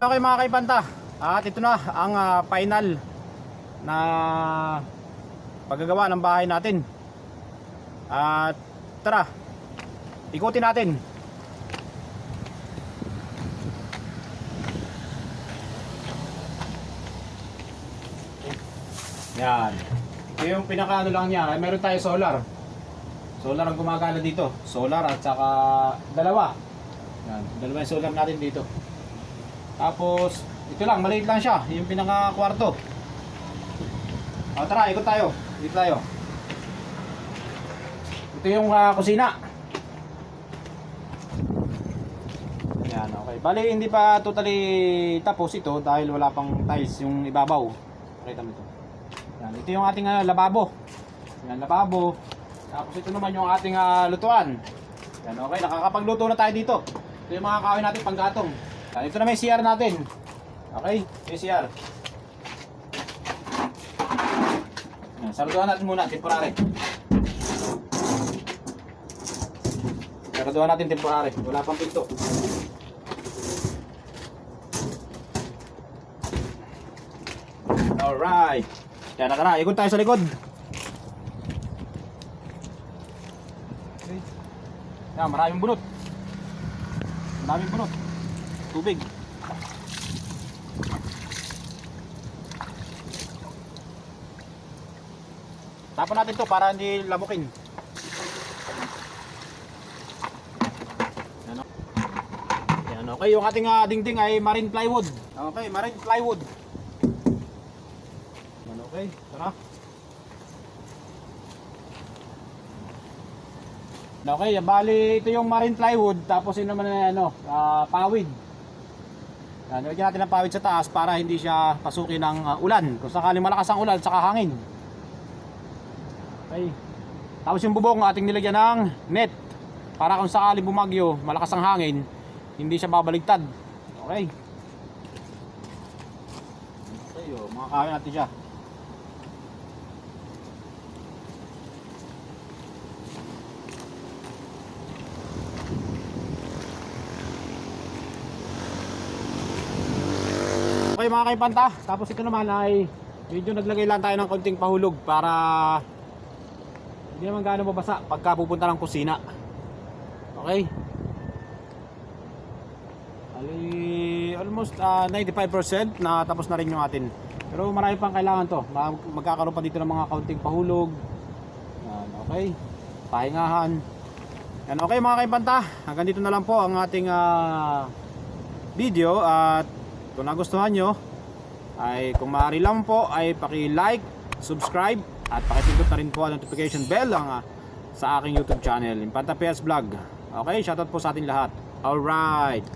Okay mga kaibanta, at ito na ang ah, final na paggagawa ng bahay natin. At tara, ikutin natin. Yan. Ito yung pinaka ano lang niya, meron tayo solar. Solar ang gumagana dito. Solar at saka dalawa. Yan, dalawa yung solar natin dito. Tapos, ito lang, maliit lang siya. Yung pinaka kwarto. O tara, ikot tayo. Dito tayo. Ito yung ah, kusina. Yan, okay. Bali, hindi pa totally tapos ito dahil wala pang tiles yung ibabaw. Pakita mo ito. Yan, ito yung ating ah, lababo. Yan, lababo. Tapos ito naman yung ating ah, lutuan. Yan, okay. Nakakapagluto na tayo dito. Ito yung mga kahoy natin panggatong. Yan, ito na may CR natin. Okay, may CR. Yan, saluduhan natin muna, temporary. Saluduhan natin temporary. Wala pang pinto. Alright. Yan na tara, ikot tayo sa likod. Yan, maraming bunot. Maraming bunot. Tubig. Tapon natin to para hindi lamukin. Yan o. Yan okay, yung ating ah, dingding ay marine plywood. Okay, marine plywood. Yan okay, tara. Okay, bali ito yung marine plywood tapos yun naman ano, ah, pawid. Yan, lagyan natin ng pawid sa taas para hindi siya pasukin ng ah, ulan. Kung sakaling malakas ang ulan, saka hangin. Okay. Tapos yung bubong ating nilagyan ng net para kung sakaling bumagyo, malakas ang hangin, hindi siya babaligtad. Okay. Okay, oh, mga kahoy natin siya. Mga kaipanta, tapos ito naman ay medyo naglagay lang tayo ng konting pahulog para hindi naman gaano mabasa pagka pupunta ng kusina. Okay? Ali, almost ah, 95% na tapos na rin yung atin. Pero marami pang kailangan to. Ma- Magkakaroon pa dito ng mga kaunting pahulog. Yan, okay? Pahingahan. Yan, okay mga kaibanta. Hanggang dito na lang po ang ating ah, video at kung nagustuhan nyo ay kung maaari lang po ay paki-like, subscribe at pakipindot na rin po ang notification bell ang, ah, sa aking YouTube channel, Impanta PS Vlog. Okay, shoutout po sa ating lahat. Alright.